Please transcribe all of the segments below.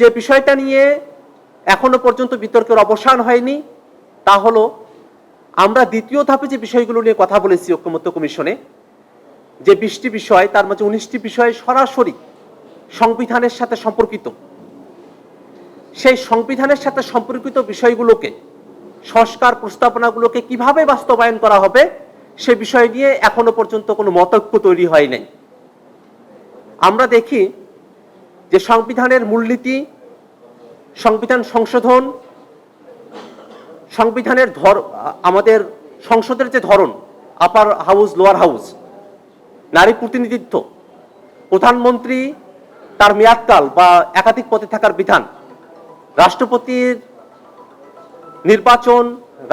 যে বিষয়টা নিয়ে এখনও পর্যন্ত বিতর্কের অবসান হয়নি, তা হলো আমরা দ্বিতীয় ধাপে যে বিষয়গুলো নিয়ে কথা বলেছি ঐক্যমত্য কমিশনে, যে বিশটি বিষয়, তার মাঝে উনিশটি বিষয় সরাসরি সংবিধানের সাথে সম্পর্কিত। সেই সংবিধানের সাথে সম্পর্কিত বিষয়গুলোকে, সংস্কার প্রস্তাবনাগুলোকে কীভাবে বাস্তবায়ন করা হবে, সে বিষয় নিয়ে এখনও পর্যন্ত কোনো মতৈক্য তৈরি হয় নাই। আমরা দেখি যে সংবিধানের মূলনীতি, সংবিধান সংশোধন, সংবিধানের ধর, আমাদের সংসদের যে ধরন আপার হাউস লোয়ার হাউস নারী প্রতিনিধিত্ব, প্রধানমন্ত্রী তার মেয়াদকাল বা একাধিক পদে থাকার বিধান, রাষ্ট্রপতির নির্বাচন,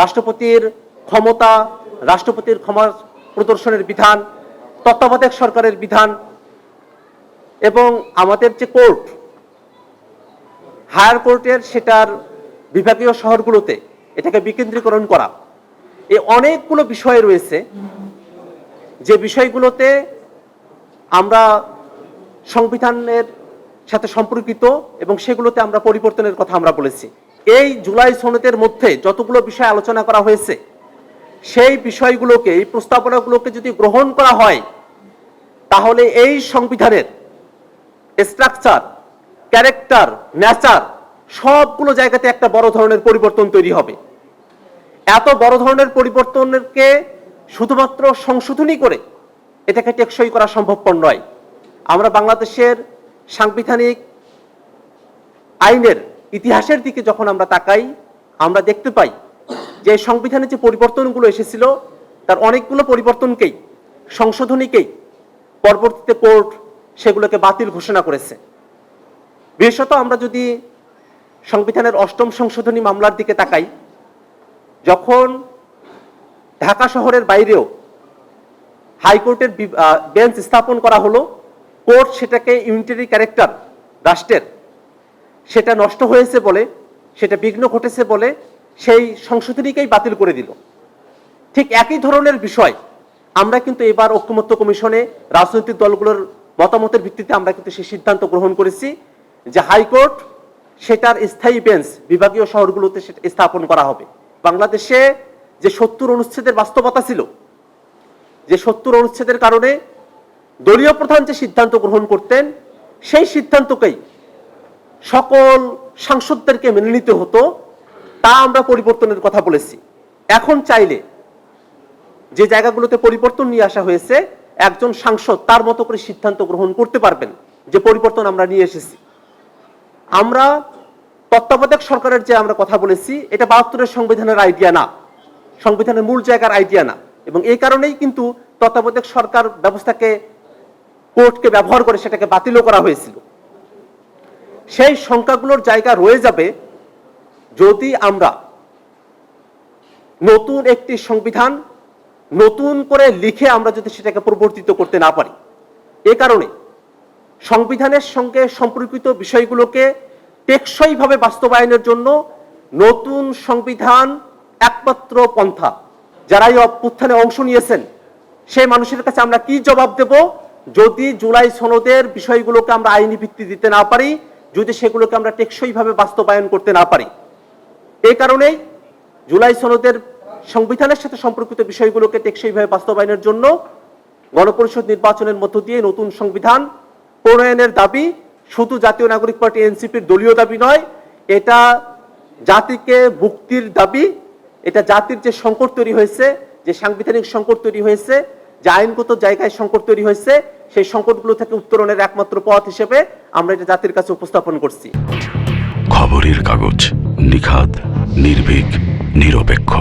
রাষ্ট্রপতির ক্ষমতা, রাষ্ট্রপতির ক্ষমা প্রদর্শনের বিধান, তত্ত্বাবধায়ক সরকারের বিধান এবং আমাদের যে কোর্ট, হায়ার কোর্টের সেটার বিভাগীয় শহরগুলোতে এটাকে বিকেন্দ্রীকরণ করা। এ অনেকগুলো বিষয় রয়েছে। যে বিষয়গুলোতে আমরা সংবিধানের সাথে সম্পর্কিত এবং সেগুলোতে আমরা পরিবর্তনের কথা আমরা বলেছি। এই জুলাই সনদের মধ্যে যতগুলো বিষয় আলোচনা করা হয়েছে, সেই বিষয়গুলোকে, এই প্রস্তাবনাগুলোকে যদি গ্রহণ করা হয়, তাহলে এই সংবিধানের স্ট্রাকচার ক্যারেক্টার ন্যাচার সবগুলো জায়গাতে একটা বড় ধরনের পরিবর্তন তৈরি হবে। এত বড় ধরনের পরিবর্তনকে শুধুমাত্র সংশোধনী করে এটাকে টেকসই করা সম্ভবপর নয়। আমরা বাংলাদেশের সাংবিধানিক আইনের ইতিহাসের দিকে যখন আমরা তাকাই, আমরা দেখতে পাই যে সংবিধানে যে পরিবর্তনগুলো এসেছিল, তার অনেকগুলো পরিবর্তনকেই, সংশোধনীকেই পরবর্তীতে কোর্ট সেগুলোকে বাতিল ঘোষণা করেছে। বিশেষত আমরা যদি সংবিধানের অষ্টম সংশোধনী মামলার দিকে তাকাই, যখন ঢাকা শহরের বাইরেও হাইকোর্টের বেঞ্চ স্থাপন করা হলো, কোর্ট সেটাকে ইউনিটারি ক্যারেক্টার রাষ্ট্রের, সেটা নষ্ট হয়েছে বলে, সেটা বিঘ্ন ঘটেছে বলে সেই সংশোধনীকেই বাতিল করে দিল। ঠিক একই ধরনের বিষয় আমরা কিন্তু এবার ঐক্যমত্য কমিশনে রাজনৈতিক দলগুলোর মতামতের ভিত্তিতে আমরা কিন্তু সেই সিদ্ধান্ত গ্রহণ করেছি যে হাইকোর্ট সেটার স্থায়ী বেঞ্চ বিভাগীয় শহরগুলোতে স্থাপন করা হবে। বাংলাদেশে যে সত্তর অনুচ্ছেদের বাস্তবতা ছিল, যে সত্তর অনুচ্ছেদের কারণে দলীয় প্রধান যে সিদ্ধান্ত গ্রহণ করতেন, সেই সিদ্ধান্তকেই সকল সাংসদদেরকে মেনে নিতে হতো, তা আমরা পরিবর্তনের কথা বলেছি। এখন চাইলে যে জায়গাগুলোতে পরিবর্তন নিয়ে আসা হয়েছে একজন সাংসদ তার মতো করে সিদ্ধান্ত গ্রহণ করতে পারবেন যে পরিবর্তন আমরা নিয়ে এসেছি। আমরা তত্ত্বাবধায়ক সরকারের যে আমরা কথা বলেছি, এটা বাহাত্তরের সংবিধানের আইডিয়া না। সংবিধানের মূল জায়গার আইডিয়া না। এবং এই কারণেই কিন্তু তত্ত্বাবধায়ক সরকার ব্যবস্থাকে, কোর্টকে ব্যবহার করে সেটাকে বাতিলও করা হয়েছিল। সেই সংখ্যাগুলোর জায়গা রয়ে যাবে যদি আমরা নতুন একটি সংবিধান নতুন করে লিখে আমরা যদি সেটাকে প্রবর্তিত করতে না পারি। এ কারণে সংবিধানের সঙ্গে সম্পর্কিত বিষয়গুলোকে টেকসইভাবে বাস্তবায়নের জন্য নতুন সংবিধান একমাত্র পন্থা। যারা এই অভ্যুত্থানে অংশ নিয়েছেন, সেই মানুষের কাছে আমরা কি জবাব দেব? যদি জুলাই সনদের বিষয়গুলোকে আমরা আইনি ভিত্তি দিতে না পারি, যদি সেগুলোকে আমরা টেকসইভাবে বাস্তবায়ন করতে না পারি। এই কারণেই জুলাই সনদের সংবিধানের সাথে সম্পর্কিত বিষয়গুলোকে টেকসইভাবে বাস্তবায়নের জন্য গণপরিষদ নির্বাচনের মধ্য দিয়ে নতুন সংবিধান প্রণয়নের দাবি শুধু জাতীয় নাগরিক পার্টি এনসিপির দলীয় দাবি নয়, এটা জাতিকে মুক্তির দাবি, এটা জাতির যে সংকট তৈরি হয়েছে, যে সাংবিধানিক সংকট তৈরি হয়েছে, যে আইনগত জায়গায় সংকট তৈরি হয়েছে, সেই সংকটগুলো থেকে উত্তরণের একমাত্র পথ হিসেবে আমরা এটা জাতির কাছে উপস্থাপন করছি। খবরের কাগজ নিখাত নির্ভীক নিরপেক্ষ।